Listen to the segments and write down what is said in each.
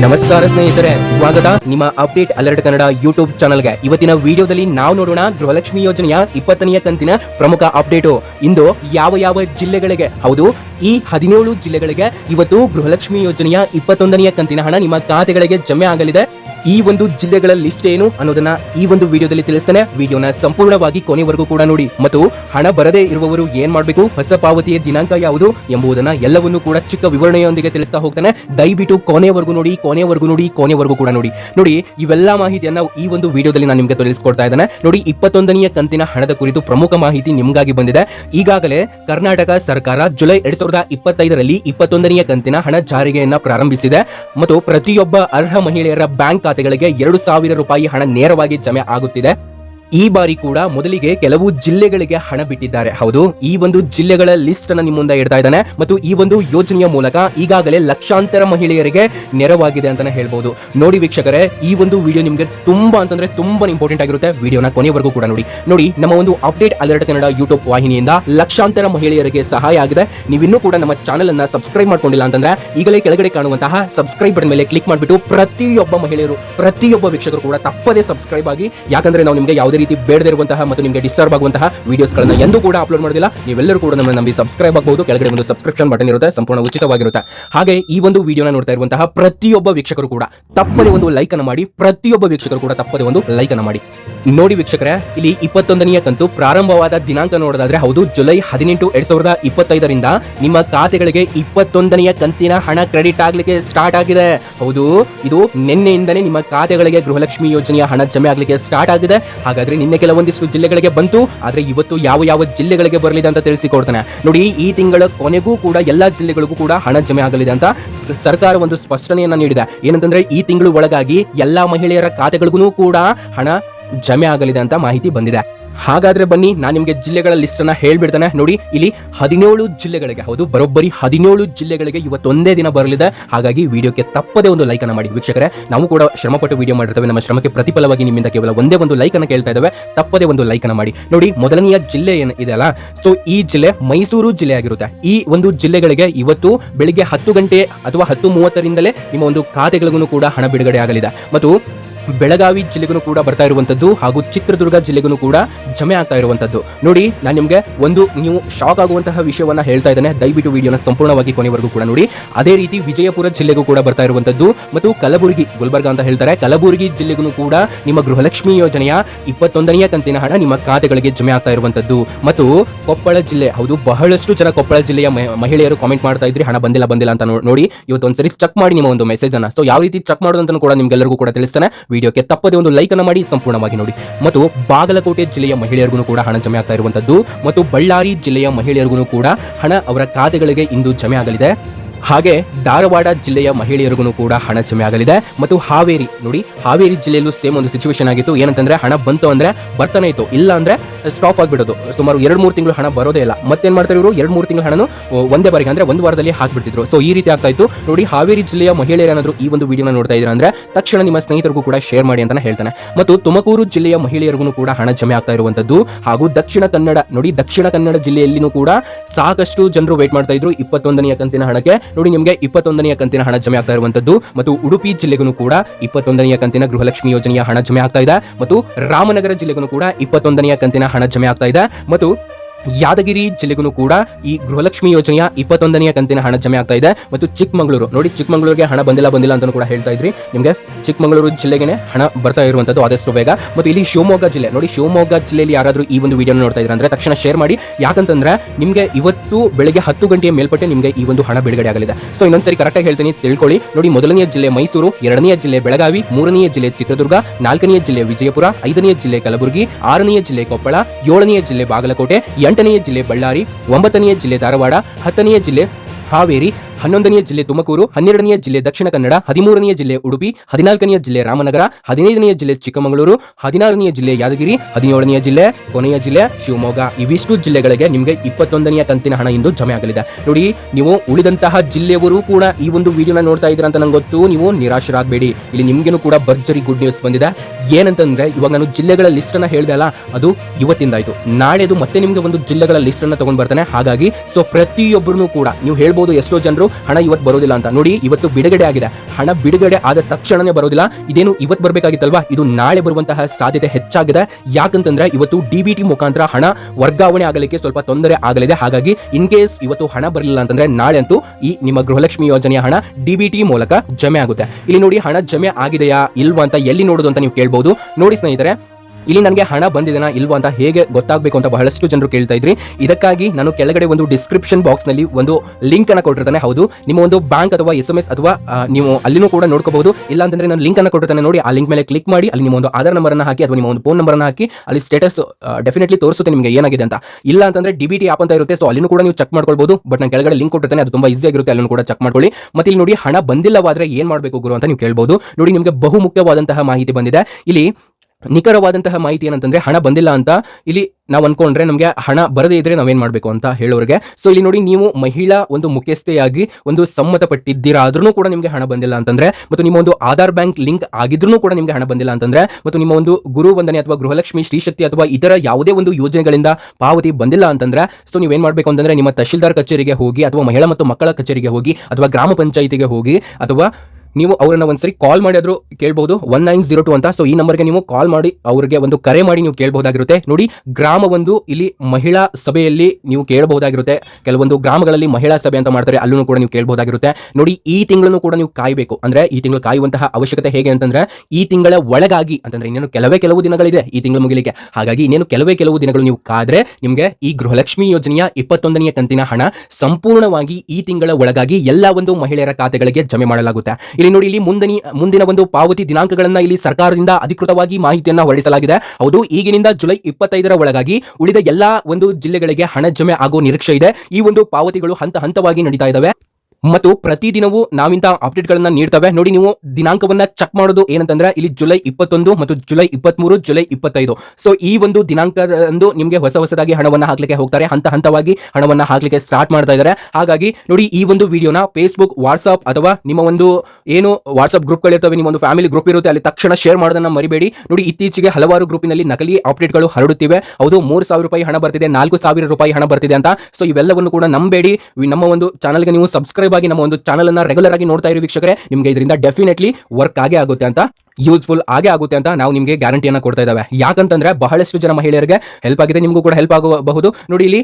ನಮಸ್ಕಾರ ಸ್ನೇಹಿತರೆ, ಸ್ವಾಗತ. ನಿಮ್ಮ ಅಪ್ಡೇಟ್ ಅಲರ್ಟ್ ಕನ್ನಡ ಯೂಟ್ಯೂಬ್ ಚಾನಲ್ಗೆ. ಇವತ್ತಿನ ವಿಡಿಯೋದಲ್ಲಿ ನಾವು ನೋಡೋಣ ಗೃಹಲಕ್ಷ್ಮಿ ಯೋಜನೆಯ ಇಪ್ಪತ್ತನೆಯ ಕಂತಿನ ಪ್ರಮುಖ ಅಪ್ಡೇಟು. ಇಂದು ಯಾವ ಯಾವ ಜಿಲ್ಲೆಗಳಿಗೆ, ಹೌದು, ಈ ಹದಿನೇಳು ಜಿಲ್ಲೆಗಳಿಗೆ ಇವತ್ತು ಗೃಹಲಕ್ಷ್ಮಿ ಯೋಜನೆಯ ಇಪ್ಪತ್ತೊಂದನೆಯ ಕಂತಿನ ಹಣ ನಿಮ್ಮ ಖಾತೆಗಳಿಗೆ ಜಮೆ ಆಗಲಿದೆ. ಈ ಒಂದು ಜಿಲ್ಲೆಗಳ ಲಿಸ್ಟ್ ಏನು ಅನ್ನೋದನ್ನ ಈ ಒಂದು ವಿಡಿಯೋದಲ್ಲಿ ತಿಳಿಸ್ತೇನೆ. ವಿಡಿಯೋನ ಸಂಪೂರ್ಣವಾಗಿ ಕೊನೆವರೆಗೂ ಕೂಡ ನೋಡಿ. ಮತ್ತು ಹಣ ಬರದೇ ಇರುವವರು ಏನ್ ಮಾಡಬೇಕು? ಹೊಸ ಪಾವತಿಯ ದಿನಾಂಕ ಯಾವುದು ಎಂಬುದನ್ನ ಎಲ್ಲವನ್ನೂ ಕೂಡ ಚಿಕ್ಕ ವಿವರಣೆಯೊಂದಿಗೆ ತಿಳಿಸ್ತಾ ಹೋಗ್ತಾನೆ. ದಯವಿಟ್ಟು ಕೊನೆವರೆಗೂ ನೋಡಿ ಕೊನೆವರೆಗೂ ನೋಡಿ, ಕೊನೆವರೆಗೂ ಕೂಡ ನೋಡಿ. ನೋಡಿ, ಇವೆಲ್ಲ ಮಾಹಿತಿಯನ್ನ ಈ ಒಂದು ವಿಡಿಯೋದಲ್ಲಿ ನಾನು ನಿಮಗೆ ತಿಳಿಸ್ಕೊಡ್ತಾ ಇದ್ದಾನೆ. ನೋಡಿ, ಇಪ್ಪತ್ತೊಂದನೆಯ ಕಂತಿನ ಹಣದ ಕುರಿತು ಪ್ರಮುಖ ಮಾಹಿತಿ ನಿಮಗಾಗಿ ಬಂದಿದೆ. ಈಗಾಗಲೇ ಕರ್ನಾಟಕ ಸರ್ಕಾರ ಜುಲೈ ಎರಡ್ ಸಾವಿರದ ಇಪ್ಪತ್ತೈದರಲ್ಲಿ ಇಪ್ಪತ್ತೊಂದನೆಯ ಕಂತಿನ ಹಣ ಜಾರಿಗೆಯನ್ನ ಪ್ರಾರಂಭಿಸಿದೆ. ಮತ್ತು ಪ್ರತಿಯೊಬ್ಬ ಅರ್ಹ ಮಹಿಳೆಯರ ಬ್ಯಾಂಕ್ ಖಾತೆಗಳಿಗೆ ಎರಡು ಸಾವಿರ ರೂಪಾಯಿ ಹಣ ನೇರವಾಗಿ ಜಮೆ ಆಗುತ್ತಿದೆ. ಈ ಬಾರಿ ಕೂಡ ಮೊದಲಿಗೆ ಕೆಲವು ಜಿಲ್ಲೆಗಳಿಗೆ ಹಣ ಬಿಟ್ಟಿದ್ದಾರೆ. ಹೌದು, ಈ ಒಂದು ಜಿಲ್ಲೆಗಳ ಲಿಸ್ಟ್ ಅನ್ನು ನಿಮ್ಮ ಮುಂದೆ ಇಡ್ತಾ ಇದ್ದಾನೆ. ಮತ್ತು ಈ ಒಂದು ಯೋಜನೆಯ ಮೂಲಕ ಈಗಾಗಲೇ ಲಕ್ಷಾಂತರ ಮಹಿಳೆಯರಿಗೆ ನೆರವಾಗಿದೆ ಅಂತಾನೆ ಹೇಳ್ಬಹುದು ನೋಡಿ ವೀಕ್ಷಕರೇ, ಈ ಒಂದು ವಿಡಿಯೋ ನಿಮಗೆ ತುಂಬಾ ಅಂತಂದ್ರೆ ತುಂಬಾ ಇಂಪಾರ್ಟೆಂಟ್ ಆಗಿರುತ್ತೆ. ವಿಡಿಯೋನ ಕೊನೆವರೆಗೂ ಕೂಡ ನೋಡಿ. ನೋಡಿ, ನಮ್ಮ ಒಂದು ಅಪ್ಡೇಟ್ ಅಲರ್ಟ್ ಕನ್ನಡ ಯೂಟ್ಯೂಬ್ ವಾಹಿನಿಯಿಂದ ಲಕ್ಷಾಂತರ ಮಹಿಳೆಯರಿಗೆ ಸಹಾಯ ಆಗಿದೆ. ನೀವಿನ್ನೂ ಕೂಡ ನಮ್ಮ ಚಾನಲ್ ಅನ್ನ ಸಬ್ಸ್ಕ್ರೈಬ್ ಮಾಡ್ಕೊಂಡಿಲ್ಲ ಅಂತಂದ್ರೆ ಈಗಲೇ ಕೆಳಗಡೆ ಕಾಣುವಂತಹ ಸಬ್ಸ್ಕ್ರೈಬ್ ಬಟನ್ ಮೇಲೆ ಕ್ಲಿಕ್ ಮಾಡಿಬಿಟ್ಟು ಪ್ರತಿಯೊಬ್ಬ ಮಹಿಳೆಯರು, ಪ್ರತಿಯೊಬ್ಬ ವೀಕ್ಷಕರು ಕೂಡ ತಪ್ಪದೇ ಸಬ್ಸ್ಕ್ರೈಬ್ ಆಗಿ, ಯಾಕಂದ್ರೆ ನಾವು ನಿಮಗೆ ಯಾವುದೇ ರೀತಿ ಬೇಡದೆ ಇರುವಂತಹ ಮತ್ತು ನಿಮಗೆ ಡಿಸ್ಟರ್ಬ್ ಆಗುವಂತಹ ವಿಡಿಯೋಸ್ ಗಳನ್ನ ಎಂದೂ ಕೂಡ ಅಪ್ಲೋಡ್ ಮಾಡೋದಿಲ್ಲ. ನೀವೆಲ್ಲರೂ ಕೂಡ ನಮ್ಮ ನಂಬಿ ಸಬ್ಸ್ಕ್ರೈಬ್ ಆಗಬಹುದು. ಕೆಳಗಡೆ ಒಂದು ಸಬ್ಸ್ಕ್ರಿಪ್ಷನ್ ಬಟನ್ ಇರುತ್ತೆ. ಸಂಪೂರ್ಣ ಉಚಿತವಾಗಿರುತ್ತೆ. ಹಾಗೆ ಈ ಒಂದು ವಿಡಿಯೋನ ನೋಡ್ತಾ ಇರುವಂತಹ ಪ್ರತಿಯೊಬ್ಬ ವೀಕ್ಷಕರು ಕೂಡ ತಪ್ಪದೆ ಒಂದು ಲೈಕ್ ಅನ್ನು ಮಾಡಿ, ಪ್ರತಿಯೊಬ್ಬ ವೀಕ್ಷಕರು ಕೂಡ ತಪ್ಪದೆ ಒಂದು ಲೈಕ್ ಅನ್ನು ಮಾಡಿ. ನೋಡಿ ವೀಕ್ಷಕರೇ, ಇಲ್ಲಿ ಇಪ್ಪತ್ತೊಂದನೆಯ ಕಂತು ಪ್ರಾರಂಭವಾದ ದಿನಾಂಕ ನೋಡೋದಾದ್ರೆ ಹೌದು, ಜುಲೈ ಹದಿನೆಂಟು ಎರಡ್ ಸಾವಿರದ ಇಪ್ಪತ್ತೈದರಿಂದ ನಿಮ್ಮ ಖಾತೆಗಳಿಗೆ ಇಪ್ಪತ್ತೊಂದನೆಯ ಕಂತಿನ ಹಣ ಕ್ರೆಡಿಟ್ ಆಗ್ಲಿಕ್ಕೆ ಸ್ಟಾರ್ಟ್ ಆಗಿದೆ. ಹೌದು, ಇದು ನಿನ್ನೆಯಿಂದನೇ ನಿಮ್ಮ ಖಾತೆಗಳಿಗೆ ಗೃಹಲಕ್ಷ್ಮಿ ಯೋಜನೆಯ ಹಣ ಜಮೆ ಆಗ್ಲಿಕ್ಕೆ ಸ್ಟಾರ್ಟ್ ಆಗಿದೆ. ಹಾಗಾದ್ರೆ ನಿನ್ನೆ ಕೆಲವೊಂದಿಷ್ಟು ಜಿಲ್ಲೆಗಳಿಗೆ ಬಂತು, ಆದ್ರೆ ಇವತ್ತು ಯಾವ ಯಾವ ಜಿಲ್ಲೆಗಳಿಗೆ ಬರಲಿದೆ ಅಂತ ತಿಳಿಸಿಕೊಡ್ತಾನೆ. ನೋಡಿ, ಈ ತಿಂಗಳ ಕೊನೆಗೂ ಕೂಡ ಎಲ್ಲಾ ಜಿಲ್ಲೆಗಳಿಗೂ ಕೂಡ ಹಣ ಜಮೆ ಆಗಲಿದೆ ಅಂತ ಸರ್ಕಾರ ಒಂದು ಸ್ಪಷ್ಟನೆಯನ್ನ ನೀಡಿದೆ. ಏನಂತಂದ್ರೆ ಈ ತಿಂಗಳು ಒಳಗಾಗಿ ಎಲ್ಲಾ ಮಹಿಳೆಯರ ಖಾತೆಗಳಿಗೂ ಕೂಡ ಹಣ ಜಮೆ ಆಗಲಿದೆ ಅಂತ ಮಾಹಿತಿ ಬಂದಿದೆ. ಹಾಗಾದ್ರೆ ಬನ್ನಿ, ನಾನು ನಿಮಗೆ ಜಿಲ್ಲೆಗಳ ಲಿಸ್ಟ್ ಅನ್ನ ಹೇಳ್ಬಿಡ್ತಾನೆ. ನೋಡಿ, ಇಲ್ಲಿ ಹದಿನೇಳು ಜಿಲ್ಲೆಗಳಿಗೆ, ಹೌದು, ಬರೋಬ್ಬರಿ ಹದಿನೇಳು ಜಿಲ್ಲೆಗಳಿಗೆ ಇವತ್ತೊಂದೇ ದಿನ ಬರಲಿದೆ. ಹಾಗಾಗಿ ವಿಡಿಯೋಕ್ಕೆ ತಪ್ಪದೇ ಒಂದು ಲೈಕ್ ಅನ್ನ ಮಾಡಿ ವೀಕ್ಷಕರೇ. ನಾವು ಕೂಡ ಶ್ರಮಪಟ್ಟು ವಿಡಿಯೋ ಮಾಡಿರ್ತೇವೆ ನಮ್ಮ ಶ್ರಮಕ್ಕೆ ಪ್ರತಿಫಲವಾಗಿ ನಿಮ್ಮಿಂದ ಕೇವಲ ಒಂದೇ ಒಂದು ಲೈಕ್ ಅನ್ನ ಕೇಳ್ತಾ ಇದ್ದಾವೆ. ತಪ್ಪದೇ ಒಂದು ಲೈಕ್ ಅನ್ನ ಮಾಡಿ. ನೋಡಿ, ಮೊದಲನೆಯ ಜಿಲ್ಲೆ ಏನು ಇದೆ ಸೊ ಈ ಜಿಲ್ಲೆ ಮೈಸೂರು ಜಿಲ್ಲೆ ಆಗಿರುತ್ತೆ. ಈ ಒಂದು ಜಿಲ್ಲೆಗಳಿಗೆ ಇವತ್ತು ಬೆಳಿಗ್ಗೆ ಹತ್ತು ಗಂಟೆ ಅಥವಾ ಹತ್ತು ಮೂವತ್ತರಿಂದಲೇ ನಿಮ್ಮ ಒಂದು ಖಾತೆಗಳಿಗೂ ಕೂಡ ಹಣ ಬಿಡುಗಡೆ ಆಗಲಿದೆ. ಮತ್ತು ಬೆಳಗಾವಿ ಜಿಲ್ಲೆಗೂ ಕೂಡ ಬರ್ತಾ ಇರುವಂತದ್ದು ಹಾಗೂ ಚಿತ್ರದುರ್ಗ ಜಿಲ್ಲೆಗೂ ಕೂಡ ಜಮೆ ಆಗ್ತಾ ಇರುವಂತದ್ದು. ನೋಡಿ, ನಾನು ನಿಮಗೆ ಒಂದು ನೀವು ಶಾಕ್ ಆಗುವಂತಹ ವಿಷಯವನ್ನ ಹೇಳ್ತಾ ಇದ್ದೇನೆ. ದಯವಿಟ್ಟು ವಿಡಿಯೋನ ಸಂಪೂರ್ಣವಾಗಿ ಕೊನೆವರೆಗೂ ಕೂಡ ನೋಡಿ. ಅದೇ ರೀತಿ ವಿಜಯಪುರ ಜಿಲ್ಲೆಗೂ ಕೂಡ ಬರ್ತಾ ಇರುವಂತದ್ದು ಮತ್ತು ಕಲಬುರಗಿ, ಗುಲ್ಬರ್ಗ ಅಂತ ಹೇಳ್ತಾರೆ. ಕಲಬುರಗಿ ಜಿಲ್ಲೆಗೂ ಕೂಡ ನಿಮ್ಮ ಗೃಹಲಕ್ಷ್ಮಿ ಯೋಜನೆಯ ಇಪ್ಪತ್ತೊಂದನೆಯ ಕಂತಿನ ಹಣ ನಿಮ್ಮ ಖಾತೆಗಳಿಗೆ ಜಮೆ ಆಗ್ತಾ ಇರುವಂತದ್ದು. ಮತ್ತು ಕೊಪ್ಪಳ ಜಿಲ್ಲೆ, ಹೌದು, ಬಹಳಷ್ಟು ಜನ ಕೊಪ್ಪಳ ಜಿಲ್ಲೆಯ ಮಹಿಳೆಯರು ಕಾಮೆಂಟ್ ಮಾಡ್ತಾ ಇದ್ರಿ. ಹಣ ಬಂದಿಲ್ಲ ಬಂದಿಲ್ಲ ಅಂತ ನೋಡಿ ಇವತ್ತು ಒಂದ್ಸರಿ ಚೆಕ್ ಮಾಡಿ ನಿಮ್ಮ ಒಂದು ಮೆಸೇಜ್ ಅನ್ನ. ಸೊ ಯಾವ ರೀತಿ ಚೆಕ್ ಮಾಡೋದು ಅಂತ ಕೂಡ ನಿಮ್ಗೆಲ್ಲರಿಗೂ ಕೂಡ ತಿಳಿಸ್ತಾನೆ. ವಿಡಿಯೋಕ್ಕೆ ತಪ್ಪದೆ ಒಂದು ಲೈಕ್ ಅನ್ನು ಮಾಡಿ, ಸಂಪೂರ್ಣವಾಗಿ ನೋಡಿ. ಮತ್ತು ಬಾಗಲಕೋಟೆ ಜಿಲ್ಲೆಯ ಮಹಿಳೆಯರಿಗೂ ಕೂಡ ಹಣ ಜಮೆ ಆಗ್ತಾ ಇರುವಂತದ್ದು. ಮತ್ತು ಬಳ್ಳಾರಿ ಜಿಲ್ಲೆಯ ಮಹಿಳೆಯರಿಗೂ ಕೂಡ ಹಣ ಅವರ ಖಾತೆಗಳಿಗೆ ಇಂದು ಜಮೆ ಆಗಲಿದೆ. ಹಾಗೆ ಧಾರವಾಡ ಜಿಲ್ಲೆಯ ಮಹಿಳೆಯರಿಗೂ ಕೂಡ ಹಣ ಜಮೆ ಆಗಲಿದೆ. ಮತ್ತು ಹಾವೇರಿ, ನೋಡಿ, ಹಾವೇರಿ ಜಿಲ್ಲೆಯಲ್ಲೂ ಸೇಮ್ ಒಂದು ಸಿಚುವೇಶನ್ ಆಗಿತ್ತು. ಏನಂತಂದ್ರೆ, ಹಣ ಬಂತು ಅಂದ್ರೆ ಬರ್ತಾನೆ ಇತ್ತು. ಇಲ್ಲ ಅಂದ್ರೆ ಸ್ಟಾಪ್ ಆಗಿಬಿಡೋದು ಸುಮಾರು ಎರಡು ಮೂರು ತಿಂಗಳು ಹಣ ಬರೋದೇ ಇಲ್ಲ. ಮತ್ತೇನ್ ಮಾಡ್ತಾರೆ ಇವರು? ಎರಡು ಮೂರು ತಿಂಗಳು ಹಣನು ಒಂದೇ ಬಾರಿಗೆ ಅಂದ್ರೆ ಒಂದು ವಾರದಲ್ಲಿ ಹಾಕ್ಬಿಡ್ತಿದ್ರು. ಸೊ ಈ ರೀತಿ ಆಗ್ತಾ ಇತ್ತು. ನೋಡಿ, ಹಾವೇರಿ ಜಿಲ್ಲೆಯ ಮಹಿಳೆಯರು ಏನಾದ್ರು ಈ ಒಂದು ವಿಡಿಯೋನ ನೋಡ್ತಾ ಇದ್ರೆ ಅಂದ್ರೆ ತಕ್ಷಣ ನಿಮ್ಮ ಸ್ನೇಹಿತರಿಗೂ ಕೂಡ ಶೇರ್ ಮಾಡಿ ಅಂತಾನೆ ಹೇಳ್ತಾನೆ. ಮತ್ತು ತುಮಕೂರು ಜಿಲ್ಲೆಯ ಮಹಿಳೆಯರಿಗೂ ಕೂಡ ಹಣ ಜಮೆ ಆಗ್ತಾ ಇರುವಂತದ್ದು ಹಾಗೂ ದಕ್ಷಿಣ ಕನ್ನಡ, ನೋಡಿ, ದಕ್ಷಿಣ ಕನ್ನಡ ಜಿಲ್ಲೆಯಲ್ಲಿನೂ ಕೂಡ ಸಾಕಷ್ಟು ಜನರು ವೇಟ್ ಮಾಡ್ತಾ ಇದ್ರು. ಇಪ್ಪತ್ತೊಂದನೆಯ ಕಂತಿನ ಹಣಕ್ಕೆ. ನೋಡಿ, ನಿಮಗೆ ಇಪ್ಪತ್ತೊಂದನೆಯ ಕಂತಿನ ಹಣ ಜಮೆ ಆಗ್ತಾ ಇರುವಂತದ್ದು ಮತ್ತು ಉಡುಪಿ ಜಿಲ್ಲೆಗೂ ಕೂಡ ಇಪ್ಪತ್ತೊಂದನೆಯ ಕಂತಿನ ಗೃಹಲಕ್ಷ್ಮಿ ಯೋಜನೆಯ ಹಣ ಜಮೆ ಆಗ್ತಾ ಇದೆ ಮತ್ತು ರಾಮನಗರ ಜಿಲ್ಲೆಗೂ ಕೂಡ ಇಪ್ಪತ್ತೊಂದನೆಯ ಕಂತಿನ ಹಣ ಜಮೆ ಆಗ್ತಾ ಇದೆ ಮತ್ತು ಯಾದಗಿರಿ ಜಿಲ್ಲೆಗೂ ಕೂಡ ಈ ಗೃಹಲಕ್ಷ್ಮಿ ಯೋಜನೆಯ ಇಪ್ಪತ್ತೊಂದನೆಯ ಕಂತಿನ ಹಣ ಜಮೆ ಆಗ್ತಾ ಇದೆ. ಮತ್ತು ಚಿಕ್ಕಮಗಳೂರು, ನೋಡಿ ಚಿಕ್ಕಮಗಳೂರಿಗೆ ಹಣ ಬಂದಿಲ್ಲ ಬಂದಿಲ್ಲ ಅಂತ ಕೂಡ ಹೇಳ್ತಾ ಇದ್ರಿ. ನಿಮಗೆ ಚಿಕ್ಕಮಗಳೂರು ಜಿಲ್ಲೆಗೆ ಹಣ ಬರ್ತಾ ಇರುವಂತದ್ದು ಆದಷ್ಟು ಬೇಗ. ಮತ್ತು ಇಲ್ಲಿ ಶಿವಮೊಗ್ಗ ಜಿಲ್ಲೆ, ನೋಡಿ ಶಿವಮೊಗ್ಗ ಜಿಲ್ಲೆಯಲ್ಲಿ ಯಾರಾದರೂ ಈ ಒಂದು ವಿಡಿಯೋ ನೋಡ್ತಾ ಇದ್ರೆ ಅಂದ್ರೆ ತಕ್ಷಣ ಶೇರ್ ಮಾಡಿ. ಯಾಕಂತಂದ್ರೆ ನಿಮಗೆ ಇವತ್ತು ಬೆಳಗ್ಗೆ ಹತ್ತು ಗಂಟೆಯ ಮೇಲ್ಪಟ್ಟೆ ನಿಮಗೆ ಈ ಒಂದು ಹಣ ಬಿಡುಗಡೆ ಆಗಲಿದೆ. ಸೊ ಇನ್ನೊಂದ್ಸರಿ ಕರೆಕ್ಟಾಗಿ ಹೇಳ್ತೀನಿ, ತಿಳ್ಕೊಳ್ಳಿ. ನೋಡಿ ಮೊದಲನೆಯ ಜಿಲ್ಲೆ ಮೈಸೂರು, ಎರಡನೆಯ ಜಿಲ್ಲೆ ಬೆಳಗಾವಿ, ಮೂರನೆಯ ಜಿಲ್ಲೆ ಚಿತ್ರದುರ್ಗ, ನಾಲ್ಕನೆಯ ಜಿಲ್ಲೆ ವಿಜಯಪುರ, ಐದನೆಯ ಜಿಲ್ಲೆ ಕಲಬುರಗಿ, ಆರನೆಯ ಜಿಲ್ಲೆ ಕೊಪ್ಪಳ, ಏಳನೆಯ ಜಿಲ್ಲೆ ಬಾಗಲಕೋಟೆ ಎಂಟನೆಯ ಜಿಲ್ಲೆ ಬಳ್ಳಾರಿ ಒಂಬತ್ತನೆಯ ಜಿಲ್ಲೆ ಧಾರವಾಡ ಹತ್ತನೆಯ ಜಿಲ್ಲೆ ಹಾವೇರಿ ಹನ್ನೊಂದನೆಯ ಜಿಲ್ಲೆ ತುಮಕೂರು, ಹನ್ನೆರಡನೆಯ ಜಿಲ್ಲೆ ದಕ್ಷಿಣ ಕನ್ನಡ, ಹದಿಮೂರನೆಯ ಜಿಲ್ಲೆ ಉಡುಪಿ, ಹದಿನಾಲ್ಕನೆಯ ಜಿಲ್ಲೆ ರಾಮನಗರ, ಹದಿನೈದನೆಯ ಜಿಲ್ಲೆ ಚಿಕ್ಕಮಗಳೂರು, ಹದಿನಾರನೆಯ ಜಿಲ್ಲೆ ಯಾದಗಿರಿ, ಹದಿನೇಳನೆಯ ಜಿಲ್ಲೆ ಕೊನೆಯ ಜಿಲ್ಲೆ ಶಿವಮೊಗ್ಗ. ಇವಿಷ್ಟು ಜಿಲ್ಲೆಗಳಿಗೆ ನಿಮಗೆ ಇಪ್ಪತ್ತೊಂದನೆಯ ಕಂತಿನ ಹಣ ಇಂದು ಜಮೆ ಆಗಲಿದೆ. ನೋಡಿ, ನೀವು ಉಳಿದಂತಹ ಜಿಲ್ಲೆಯವರು ಕೂಡ ಈ ಒಂದು ವಿಡಿಯೋನ ನೋಡ್ತಾ ಇದ್ರ ಅಂತ ನಂಗೆ ಗೊತ್ತು. ನೀವು ನಿರಾಶರಾಗಬೇಡಿ. ಇಲ್ಲಿ ನಿಮ್ಗೆನು ಕೂಡ ಭರ್ಜರಿ ಗುಡ್ ನ್ಯೂಸ್ ಬಂದಿದೆ. ಏನಂತಂದ್ರೆ, ಇವಾಗ ನಾನು ಜಿಲ್ಲೆಗಳ ಲಿಸ್ಟ್ ಅನ್ನ ಹೇಳಿದೆ ಅಲ್ಲ, ಅದು ಇವತ್ತಿಂದ ಇವತ್ತಿಂದಾಯ್ತು. ನಾಳೆದು ಮತ್ತೆ ನಿಮ್ಗೆ ಒಂದು ಜಿಲ್ಲೆಗಳ ಲಿಸ್ಟ್ ಅನ್ನ ತಗೊಂಡ್ ಬರ್ತಾನೆ. ಹಾಗಾಗಿ ಸೊ ಪ್ರತಿಯೊಬ್ಬರು ಕೂಡ, ನೀವು ಹೇಳ್ಬೋದು ಎಷ್ಟೋ ಜನರು ಹಣ ಇವತ್ತು ಬರೋದಿಲ್ಲ ಅಂತ. ನೋಡಿ, ಇವತ್ತು ಬಿಡುಗಡೆ ಆಗಿದೆ. ಹಣ ಬಿಡುಗಡೆ ಆದ ತಕ್ಷಣನೇ ಬರೋದಿಲ್ಲ. ಇದೇನು ಇವತ್ತು ಬರಬೇಕಾಗಿತ್ತಲ್ವಾ? ಇದು ನಾಳೆ ಬರುವಂತಹ ಸಾಧ್ಯತೆ ಹೆಚ್ಚಾಗಿದೆ. ಯಾಕಂತಂದ್ರೆ ಇವತ್ತು ಡಿ ಬಿ ಟಿ ಮುಖಾಂತರ ಹಣ ವರ್ಗಾವಣೆ ಆಗಲಿಕ್ಕೆ ಸ್ವಲ್ಪ ತೊಂದರೆ ಆಗಲಿದೆ. ಹಾಗಾಗಿ ಇನ್ ಕೇಸ್ ಇವತ್ತು ಹಣ ಬರಲಿಲ್ಲ ಅಂತಂದ್ರೆ ನಾಳೆ ಅಂತೂ ಈ ನಿಮ್ಮ ಗೃಹಲಕ್ಷ್ಮಿ ಯೋಜನೆಯ ಹಣ ಡಿ ಬಿ ಟಿ ಮೂಲಕ ಜಮೆ ಆಗುತ್ತೆ. ಇಲ್ಲಿ ನೋಡಿ, ಹಣ ಜಮೆ ಆಗಿದೆಯಾ ಇಲ್ವಾ ಅಂತ ಎಲ್ಲಿ ನೋಡೋದು ಅಂತ ನೀವು ಕೇಳ್ಬೋದು. ನೋಡಿ ಸ್ನೇಹಿತರೆ ಇಲ್ಲಿ ನನಗೆ ಹಣ ಬಂದಿದೆನಾ ಇಲ್ವಾ ಅಂತ ಹೇಗೆ ಗೊತ್ತಾಗಬೇಕು ಅಂತ ಬಹಳಷ್ಟು ಜನರು ಕೇಳ್ತಾ ಇದ್ರಿ. ಇದಕ್ಕಾಗಿ ನಾನು ಕೆಳಗಡೆ ಒಂದು ಡಿಸ್ಕ್ರಿಪ್ಷನ್ ಬಾಕ್ಸ್ನಲ್ಲಿ ಒಂದು ಲಿಂಕ್ ಅನ್ನ ಕೊಟ್ಟಿರ್ತಾನೆ. ಹೌದು, ನಿಮ್ಮ ಒಂದು ಬ್ಯಾಂಕ್ ಅಥವಾ ಎಸ್ ಎಂ ಎಸ್ ಅಥವಾ ನೀವು ಅಲ್ಲಿನೂ ಕೂಡ ನೋಡ್ಕೋಬಹುದು. ಇಲ್ಲ ಅಂತಂದ್ರೆ ನಾನು ಲಿಂಕ್ ಅನ್ನ ಕೊಟ್ಟಿರ್ತಾನೆ ನೋಡಿ, ಆ ಲಿಂಕ್ ಮೇಲೆ ಕ್ಲಿಕ್ ಮಾಡಿ, ಅಲ್ಲಿ ನಿಮ್ಮ ಒಂದು ಆಧಾರ್ ನಂಬರ್ ಅನ್ನ ಹಾಕಿ ಅಥವಾ ನಿಮ್ಮ ಒಂದು ಫೋನ್ ನಂಬರ್ ಅನ್ನ ಹಾಕಿ, ಅಲ್ಲಿ ಸ್ಟೇಟಸ್ ಡೆಫಿನೆಟ್ಲಿ ತೋರಿಸುತ್ತೆ ನಿಮಗೆ ಏನಾಗಿದೆ ಅಂತ. ಇಲ್ಲ ಅಂತಂದ್ರೆ ಡಿ ಆಪ್ ಅಂತ ಇರುತ್ತೆ ಸೊ ಅಲ್ಲಿನೂ ಕೂಡ ನೀವು ಚೆಕ್ ಮಾಡ್ಕೊಳ್ಬಹುದು. ಬಟ್ ನಾನು ಕೆಳಗಡೆ ಲಿಂಕ್ ಕೊಟ್ಟಿರ್ತಾನೆ, ಅದು ತುಂಬಾ ಈಸಿ ಆಗಿರುತ್ತೆ ಅಲ್ಲೂ ಕೂಡ ಚೆಕ್ ಮಾಡ್ಕೊಳ್ಳಿ. ಮತ್ತೆ ಇಲ್ಲಿ ನೋಡಿ, ಹಣ ಬಂದಿಲ್ಲವಾದ್ರೆ ಏನ್ ಮಾಡಬೇಕು ಗುರು ಅಂತ ನೀವು ಕೇಳಬಹುದು. ನೋಡಿ, ನಿಮಗೆ ಬಹು ಮುಖ್ಯವಾದಂತಹ ಮಾಹಿತಿ ಬಂದಿದೆ. ಇಲ್ಲಿ ನಿಖರವಾದಂತಹ ಮಾಹಿತಿ ಏನಂತಂದ್ರೆ ಹಣ ಬಂದಿಲ್ಲ ಅಂತ ಇಲ್ಲಿ ನಾವು ಅನ್ಕೊಂಡ್ರೆ ನಮಗೆ ಹಣ ಬರದೇ ಇದ್ರೆ ನಾವೇನ್ ಮಾಡಬೇಕು ಅಂತ ಹೇಳೋರಿಗೆ. ಸೊ ಇಲ್ಲಿ ನೋಡಿ ನೀವು ಮಹಿಳಾ ಒಂದು ಮುಖ್ಯಸ್ಥೆಯಾಗಿ ಒಂದು ಸಮ್ಮತ ಪಟ್ಟಿದ್ದೀರಾ ಆದ್ರೂ ಕೂಡ ನಿಮಗೆ ಹಣ ಬಂದಿಲ್ಲ ಅಂತಂದ್ರೆ, ಮತ್ತು ನಿಮ್ಮ ಒಂದು ಆಧಾರ್ ಬ್ಯಾಂಕ್ ಲಿಂಕ್ ಆಗಿದ್ರೂ ಕೂಡ ನಿಮಗೆ ಹಣ ಬಂದಿಲ್ಲ ಅಂತಂದ್ರೆ, ಮತ್ತು ನಿಮ್ಮ ಒಂದು ಗುರು ವಂದನೆ ಅಥವಾ ಗೃಹಲಕ್ಷ್ಮಿ ಶ್ರೀಶಕ್ತಿ ಅಥವಾ ಇತರ ಯಾವುದೇ ಒಂದು ಯೋಜನೆಗಳಿಂದ ಪಾವತಿ ಬಂದಿಲ್ಲ ಅಂತಂದ್ರೆ ಸೊ ನೀವೇನ್ ಮಾಡಬೇಕು ಅಂತಂದ್ರೆ ನಿಮ್ಮ ತಹಶೀಲ್ದಾರ್ ಕಚೇರಿಗೆ ಹೋಗಿ ಅಥವಾ ಮಹಿಳಾ ಮತ್ತು ಮಕ್ಕಳ ಕಚೇರಿಗೆ ಹೋಗಿ ಅಥವಾ ಗ್ರಾಮ ಪಂಚಾಯಿತಿಗೆ ಹೋಗಿ ಅಥವಾ ನೀವು ಅವರನ್ನ ಒಂದ್ಸರಿ ಕಾಲ್ ಮಾಡಿ ಆದ್ರೂ ಕೇಳಬಹುದು ಒನ್ ನೈನ್ ಜೀರೋ ಟು ಅಂತ. ಸೊ ಈ ನಂಬರ್ಗೆ ನೀವು ಕಾಲ್ ಮಾಡಿ, ಅವರಿಗೆ ಒಂದು ಕರೆ ಮಾಡಿ ನೀವು ಕೇಳಬಹುದಾಗಿರುತ್ತೆ ನೋಡಿ ಗ್ರಾಮ ಒಂದು ಇಲ್ಲಿ ಮಹಿಳಾ ಸಭೆಯಲ್ಲಿ ನೀವು ಕೇಳಬಹುದಾಗಿರುತ್ತೆ ಕೆಲವೊಂದು ಗ್ರಾಮಗಳಲ್ಲಿ ಮಹಿಳಾ ಸಭೆ ಅಂತ ಮಾಡ್ತಾರೆ, ಅಲ್ಲೂ ಕೂಡ ನೀವು ಕೇಳಬಹುದಾಗಿರುತ್ತೆ ನೋಡಿ, ಈ ತಿಂಗಳನ್ನು ಕೂಡ ನೀವು ಕಾಯಬೇಕು. ಅಂದ್ರೆ, ಈ ತಿಂಗಳು ಕಾಯುವಂತಹ ಅವಶ್ಯಕತೆ ಹೇಗೆ ಅಂತಂದ್ರೆ, ಈ ತಿಂಗಳ ಒಳಗಾಗಿ, ಅಂತಂದ್ರೆ ಇನ್ನೇನು ಕೆಲವೇ ಕೆಲವು ದಿನಗಳಿದೆ ಈ ತಿಂಗಳು ಮುಗಿಲಿಕ್ಕೆ. ಹಾಗಾಗಿ ಇನ್ನೇನು ಕೆಲವೇ ಕೆಲವು ದಿನಗಳು ನೀವು ಕಾದ್ರೆ, ನಿಮಗೆ ಈ ಗೃಹಲಕ್ಷ್ಮಿ ಯೋಜನೆಯ ಇಪ್ಪತ್ತೊಂದನೆಯ ಕಂತಿನ ಹಣ ಸಂಪೂರ್ಣವಾಗಿ ಈ ತಿಂಗಳ ಒಳಗಾಗಿ ಎಲ್ಲ ಒಂದು ಮಹಿಳೆಯರ ಖಾತೆಗಳಿಗೆ ಜಮೆ ಮಾಡಲಾಗುತ್ತೆ. ಇಲ್ಲಿ ನೋಡಿ, ಇಲ್ಲಿ ಮುಂದಿನ ಮುಂದಿನ ಒಂದು ಪಾವತಿ ದಿನಾಂಕಗಳನ್ನ ಇಲ್ಲಿ ಸರ್ಕಾರದಿಂದ ಅಧಿಕೃತವಾಗಿ ಮಾಹಿತಿಯನ್ನ ಹೊರಡಿಸಲಾಗಿದೆ. ಹೌದು, ಈಗಿನಿಂದ ಜುಲೈ ಇಪ್ಪತ್ತೈದರ ಒಳಗಾಗಿ ಉಳಿದ ಎಲ್ಲಾ ಒಂದು ಜಿಲ್ಲೆಗಳಿಗೆ ಹಣ ಜಮೆ ಆಗೋ ನಿರೀಕ್ಷೆ ಇದೆ. ಈ ಒಂದು ಪಾವತಿಗಳು ಹಂತ ಹಂತವಾಗಿ ನಡೀತಾ ಇದಾವೆ. ಮತ್ತು ಪ್ರತಿದಿನವೂ ನಾವಿಂತ ಅಪ್ಡೇಟ್ಗಳನ್ನ ನೀಡ್ತವೆ. ನೋಡಿ ನೀವು ದಿನಾಂಕವನ್ನ ಚೆಕ್ ಮಾಡೋದು ಏನಂತಂದ್ರೆ ಇಲ್ಲಿ ಜುಲೈ ಇಪ್ಪತ್ತೊಂದು ಮತ್ತು ಜುಲೈ ಇಪ್ಪತ್ಮೂರು, ಜುಲೈ ಇಪ್ಪತ್ತೈದು. ಸೊ ಈ ಒಂದು ದಿನಾಂಕದಂದು ನಿಮಗೆ ಹೊಸ ಹೊಸದಾಗಿ ಹಣವನ್ನ ಹಾಕ್ಲಿಕ್ಕೆ ಹೋಗ್ತಾರೆ. ಹಂತ ಹಂತವಾಗಿ ಹಣವನ್ನ ಹಾಕ್ಲಿಕ್ಕೆ ಸ್ಟಾರ್ಟ್ ಮಾಡ್ತಾ ಇದ್ದಾರೆ ಹಾಗಾಗಿ ನೋಡಿ ಈ ಒಂದು ವಿಡಿಯೋನ ಫೇಸ್ಬುಕ್ ವಾಟ್ಸ್ಆಪ್ ಅಥವಾ ನಿಮ್ಮ ಒಂದು ಏನು ವಾಟ್ಸ್ಆಪ್ ಗ್ರೂಪ್ಗಳಿರ್ತವೆ ನಿಮ್ಮ ಒಂದು ಫ್ಯಾಮಿಲಿ ಗ್ರೂಪ್ ಇರುತ್ತೆ, ಅಲ್ಲಿ ತಕ್ಷಣ ಶೇರ್ ಮಾಡೋದನ್ನ ಮರಿಬೇಡಿ. ನೋಡಿ ಇತ್ತೀಚೆಗೆ ಹಲವಾರು ಗ್ರೂಪಿನಲ್ಲಿ ನಕಲಿ ಅಪ್ಡೇಟ್ಗಳು ಹರಡುತ್ತಿವೆ. ಹೌದು, ಮೂರು ಸಾವಿರ ರೂಪಾಯಿ ಹಣ ಬರ್ತಿದೆ, ನಾಲ್ಕು ಸಾವಿರ ರೂಪಾಯಿ ಹಣ ಬರ್ತಿದೆ ಅಂತ. ಸೊ ಇವೆಲ್ಲವನ್ನು ಕೂಡ ನಂಬೇಡಿ. ನಮ್ಮ ಒಂದು ಚಾನಲ್ಗೆ ನೀವು ಸಬ್ಸ್ಕ್ರೈಬ್ ಆಗಿ ನಮ್ಮ ಒಂದು ಚಾನಲ್ ಅನ್ನ ರೆಗ್ಯುಲರ್ ಆಗಿ ನೋಡ್ತಾ ಇರೋ ವೀಕ್ಷಕರೇ, ನಿಮಗೆ ಇದರಿಂದ ಡೆಫಿನೆಟ್ಲಿ ವರ್ಕ್ ಆಗೇ ಆಗುತ್ತೆ ಅಂತ ಯೂಸ್ಫುಲ್ ಆಗೇ ಆಗುತ್ತೆ ಅಂತ ನಾವು ನಿಮಗೆ ಗ್ಯಾರಂಟಿಯನ್ನ ಕೊಡ್ತಾ ಇದ್ದಾವೆ. ಯಾಕಂತಂದ್ರೆ ಬಹಳಷ್ಟು ಜನ ಮಹಿಳೆಯರಿಗೆ ಹೆಲ್ಪ್ ಆಗಿದೆ, ನಿಮಗೂ ಕೂಡ ಹೆಲ್ಪ್ ಆಗಬಹುದು. ನೋಡಿ ಇಲ್ಲಿ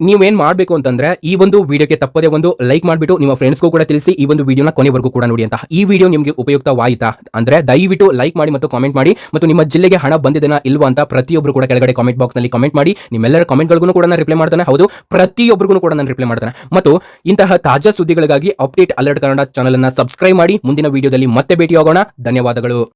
ನೀವೇನ್ ಮಾಡಬೇಕು ಅಂತಂದ್ರೆ ಈ ಒಂದು ವಿಡಿಯೋಗೆ ತಪ್ಪದೇ ಒಂದು ಲೈಕ್ ಮಾಡಿಬಿಟ್ಟು ನಿಮ್ಮ ಫ್ರೆಂಡ್ಸ್ಗೂ ಕೂಡ ತಿಳಿಸಿ ಈ ಒಂದು ವಿಡಿಯೋನ ಕೊನೆವರೆಗೂ ಕೂಡ ನೋಡಿ ಅಂತ. ಈ ವಿಡಿಯೋ ನಿಮಗೆ ಉಪಯುಕ್ತವಾಯಿತಾ? ಅಂದ್ರೆ ದಯವಿಟ್ಟು ಲೈಕ್ ಮಾಡಿ ಮತ್ತು ಕಾಮೆಂಟ್ ಮಾಡಿ ಮತ್ತು ನಿಮ್ಮ ಜಿಲ್ಲೆಗೆ ಹಣ ಬಂದಿದೆನಾ ಇಲ್ವಾ ಅಂತ ಪ್ರತಿಯೊಬ್ಬರು ಕೂಡ ಕೆಳಗಡೆ ಕಾಮೆಂಟ್ ಬಾಕ್ಸ್ನಲ್ಲಿ ಕಾಮೆಂಟ್ ಮಾಡಿ. ನಿಮ್ಮೆಲ್ಲರ ಕಾಮೆಂಟ್ಗಳಿಗೂ ಕೂಡ ನಾನು ರಿಪ್ಲೈ ಮಾಡ್ತಾನೆ. ಹೌದು ಪ್ರತಿಯೊಬ್ಬರಿಗೂ ಕೂಡ ನಾನು ರಿಪ್ಲೈ ಮಾಡ್ತಾನೆ. ಮತ್ತು ಇಂತಹ ತಾಜಾ ಸುದ್ದಿಗಳಿಗಾಗಿ ಅಪ್ಡೇಟ್ ಅಲರ್ಟ್ ಕನ್ನಡ ಚಾನಲ್ ಅನ್ನ ಸಬ್ಸ್ಕ್ರೈಬ್ ಮಾಡಿ. ಮುಂದಿನ ವಿಡಿಯೋದಲ್ಲಿ ಮತ್ತೆ ಭೇಟಿಯಾಗೋಣ. ಧನ್ಯವಾದಗಳು.